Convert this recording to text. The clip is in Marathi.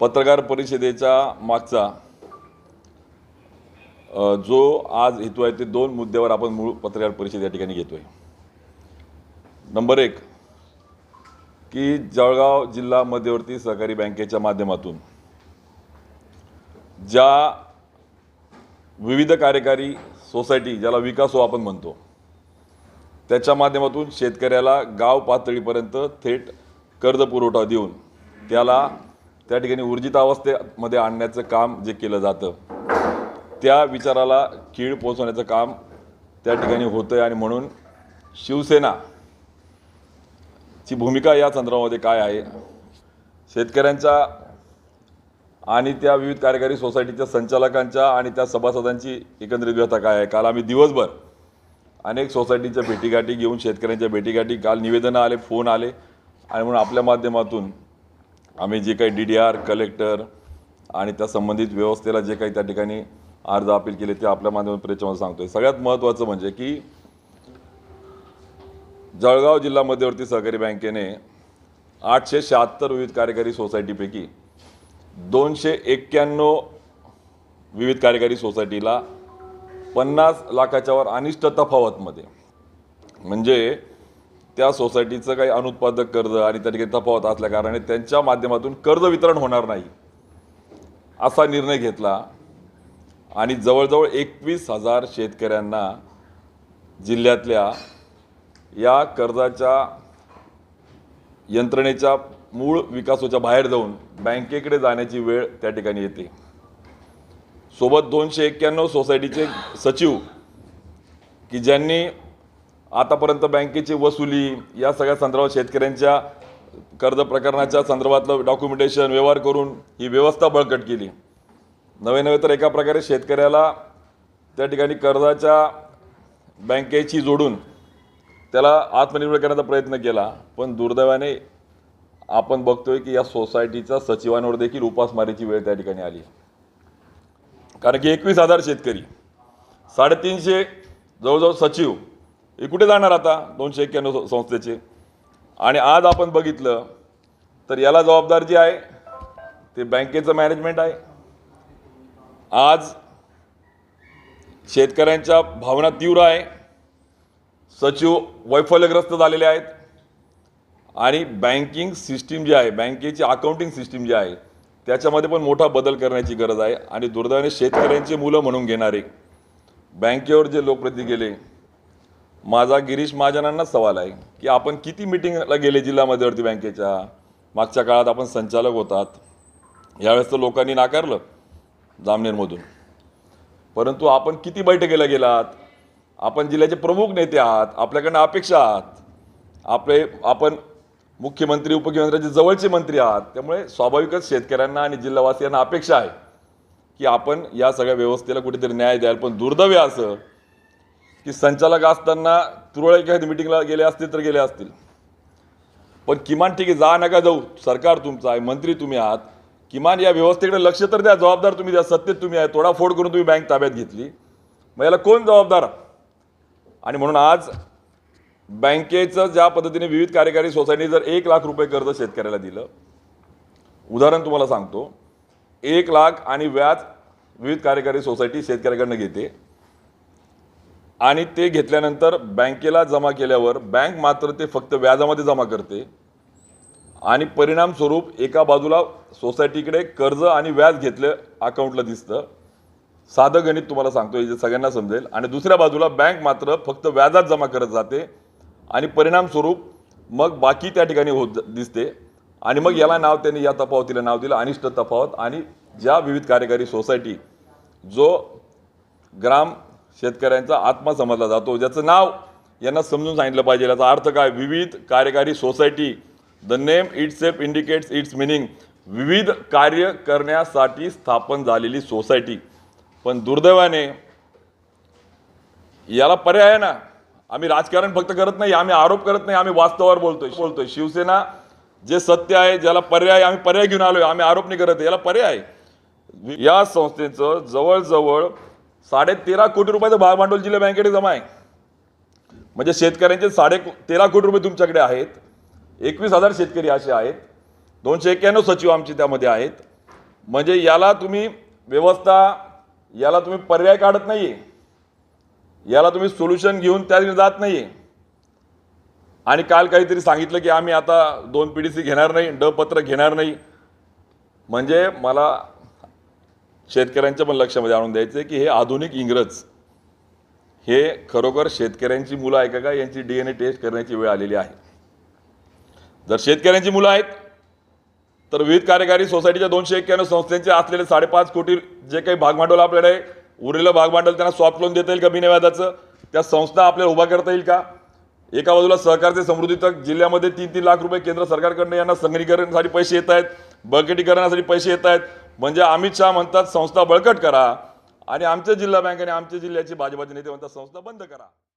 पत्रकार परिषदेच्या मागचा जो आज हेतू आहे ते दोन मुद्द्यावर आपण मूळ पत्रकार परिषद या ठिकाणी घेतोय. नंबर एक की जळगाव जिल्हा मध्यवर्ती सहकारी बँकेच्या माध्यमातून ज्या विविध कार्यकारी सोसायटी ज्याला विकासो हो आपण म्हणतो त्याच्या माध्यमातून शेतकऱ्याला गाव पातळीपर्यंत थेट कर्ज पुरवठा देऊन त्याला त्या ठिकाणी ऊर्जित अवस्थेमध्ये आणण्याचं काम जे केलं जातं त्या विचाराला कीळ पोचवण्याचं काम त्या ठिकाणी होतं आहे आणि म्हणून शिवसेना ची भूमिका या संदर्भामध्ये काय आहे? शेतकऱ्यांच्या आणि त्या विविध कार्यकारी सोसायटीच्या संचालकांच्या आणि त्या सभासदांची एकंदरीत व्यथा काय आहे? काल आम्ही दिवसभर अनेक सोसायटीच्या भेटीगाठी घेऊन शेतकऱ्यांच्या भेटीगाठी काल निवेदनं आले फोन आले आणि म्हणून आपल्या माध्यमातून आम्ही जे काही डी डी आर कलेक्टर आणि त्या संबंधित व्यवस्थेला जे काही त्या ठिकाणी अर्ज अपील केले ते आपल्या माध्यमातून परिचयामध्ये सांगतोय. सगळ्यात महत्त्वाचं म्हणजे की जळगाव जिल्हा मध्यवर्ती सहकारी बँकेने आठशे शहात्तर विविध कार्यकारी सोसायटीपैकी दोनशे एक्क्याण्णव विविध कार्यकारी सोसायटीला पन्नास लाखाच्यावर अनिष्ट तफावतमध्ये म्हणजे त्या सोसायटीचं काही अनुत्पादक कर्ज आणि त्या ठिकाणी तफावत असल्या कारणाने त्यांच्या माध्यमातून कर्ज वितरण होणार नाही असा निर्णय घेतला. आणि जवळजवळ एकवीस हजार शेतकऱ्यांना जिल्ह्यातल्या या कर्जाच्या यंत्रणेच्या मूळ विकासाच्या बाहेर जाऊन बँकेकडे जाण्याची वेळ त्या ठिकाणी येते. सोबत दोनशे एक्क्याण्णव सोसायटीचे सचिव की ज्यांनी आतापर्यंत बँकेची वसुली या सगळ्या संदर्भात शेतकऱ्यांच्या कर्ज प्रकरणाच्या संदर्भातलं डॉक्युमेंटेशन व्यवहार करून ही व्यवस्था बळकट केली. नवे नवे तर एका प्रकारे शेतकऱ्याला त्या ठिकाणी कर्जाच्या बँकेची जोडून त्याला आत्मनिर्भर करण्याचा प्रयत्न केला पण दुर्दैवाने आपण बघतोय की या सोसायटीच्या सचिवांवर देखील उपासमारीची वेळ त्या ठिकाणी आली. कारण की एकवीस हजार शेतकरी साडेतीनशे जवळजवळ सचिव हे कुठे जाणार आता? दोनशे एक्क्याण्णव संस्थेचे. आणि आज आपण बघितलं तर याला जबाबदार जी आहे ते बँकेचं मॅनेजमेंट आहे. आज शेतकऱ्यांच्या भावना तीव्र आहे. सचिव वैफल्यग्रस्त झालेले आहेत. आणि बँकिंग सिस्टीम जी आहे बँकेची अकाउंटिंग सिस्टीम जी आहे त्याच्यामध्ये पण मोठा बदल करण्याची गरज आहे. आणि दुर्दैवाने शेतकऱ्यांची मुलं म्हणून घेणारे बँकेवर जे लोकप्रतिनिधी गेले माझा गिरीश महाजनांना सवाल आहे की आपण किती मिटिंगला गेले जिल्हा मध्यवर्ती बँकेच्या? मागच्या काळात आपण संचालक होतात. यावेळेस तर लोकांनी नाकारलं जामनेरमधून. परंतु आपण किती बैठकीला गेलात? आपण जिल्ह्याचे प्रमुख नेते आहात आपल्याकडनं अपेक्षा आहात. आपले आपण मुख्यमंत्री उपमुख्यमंत्र्यांचे जवळचे मंत्री आहात. त्यामुळे स्वाभाविकच शेतकऱ्यांना आणि जिल्हावासियांना अपेक्षा आहे की आपण या सगळ्या व्यवस्थेला कुठेतरी न्याय द्याल. पण दुर्दैव असं की संचालक असताना तुरळक एखादी मिटिंगला गेले असतील तर गेले असतील. पण किमान ठीक आहे जा नका जाऊ. सरकार तुमचं आहे मंत्री तुम्ही आहात. किमान या व्यवस्थेकडे लक्ष तर द्या जबाबदार तुम्ही द्या सत्तेत तुम्ही आहे तोडाफोड करून तुम्ही बँक ताब्यात घेतली. मग याला कोण जबाबदार? आणि म्हणून आज बँकेचं ज्या पद्धतीने विविध कार्यकारी सोसायटी जर एक लाख रुपये कर्ज शेतकऱ्याला दिलं उदाहरण तुम्हाला सांगतो. एक लाख आणि व्याज विविध कार्यकारी सोसायटी शेतकऱ्याकडनं घेते. आणि ते घेतल्यानंतर बँकेला जमा केल्यावर बँक मात्र ते फक्त व्याजामध्ये जमा करते. आणि परिणामस्वरूप एका बाजूला सोसायटीकडे कर्ज आणि व्याज घेतलं अकाउंटला दिसतं. साधं गणित तुम्हाला सांगतो हे जे सगळ्यांना समजेल. आणि दुसऱ्या बाजूला बँक मात्र फक्त व्याजात जमा करत जाते. आणि परिणामस्वरूप मग बाकी त्या ठिकाणी होत दिसते. आणि मग याला नाव त्यांनी या तफावतीला नाव दिलं अनिष्ट तफावत. आणि ज्या विविध कार्यकारी सोसायटी जो ग्राम शेतकऱ्यांचा आत्मा समजला जातो. ज्याचं नाव यांना समजून सांगितलं पाहिजे. याचा अर्थ काय? विविध कार्यकारी society the name itself indicates its meaning विविध कार्य करण्यासाठी स्थापन झालेली सोसायटी. पण दुर्दैवाने याला पर्याय आहे ना? आम्ही राजकारण फक्त करत नाही आम्ही आरोप करत नाही आम्ही वास्तवावर बोलतोय बोलतोय. शिवसेना जे सत्य आहे ज्याला पर्याय आम्ही पर्याय घेऊन आलोय आम्ही आरोप नाही करत. याला पर्याय या संस्थेचं जवळजवळ साडे तेरा कोटी रुपयाचं भागभांडवल जिल्हा बँकेकडे जमा आहे. म्हणजे शेतकऱ्यांचे साडे तेरा कोटी रुपये तुमच्याकडे आहेत. एकवीस हजार शेतकरी असे आहेत. दोनशे एक्क्याण्णव सचिव आमचे त्यामध्ये आहेत. म्हणजे याला तुम्ही व्यवस्था याला तुम्ही पर्याय काढत नाही आहे याला तुम्ही सोल्युशन घेऊन त्या जात नाहीये. आणि काल काहीतरी सांगितलं की आम्ही आता दोन पी डी सी घेणार नाही ड पत्र घेणार नाही. म्हणजे मला शेतकऱ्यांच्या पण लक्षामध्ये आणून द्यायचं आहे की हे आधुनिक इंग्रज हे खरोखर शेतकऱ्यांची मुलं आहे का का यांची डी एन ए टेस्ट करण्याची वेळ आलेली आहे. जर शेतकऱ्यांची मुलं आहेत तर विविध कार्यकारी सोसायटीच्या दोनशे एक्क्याण्णव संस्थांचे असलेले साडेपाच कोटी जे काही भागभांडवल आपल्याकडे आहे, उरलेलं भागभांडवल त्यांना सॉफ्ट लोन देता येईल का बिनव्याजाचं? त्या संस्था आपल्याला उभा करता येईल का? एका बाजूला सहकारचे समृद्धी तक जिल्ह्यामध्ये तीन तीन लाख रुपये केंद्र सरकारकडनं यांना संगणीकरणासाठी पैसे येत आहेत बळकटीकरणासाठी पैसे येत आहेत म्हणजे अमित शहा म्हणतात संस्था बळकट करा. आणि आमच्या जिल्हा बँकेने आमच्या जिल्ह्याची भाजपाचे नेते म्हणतात संस्था बंद करा.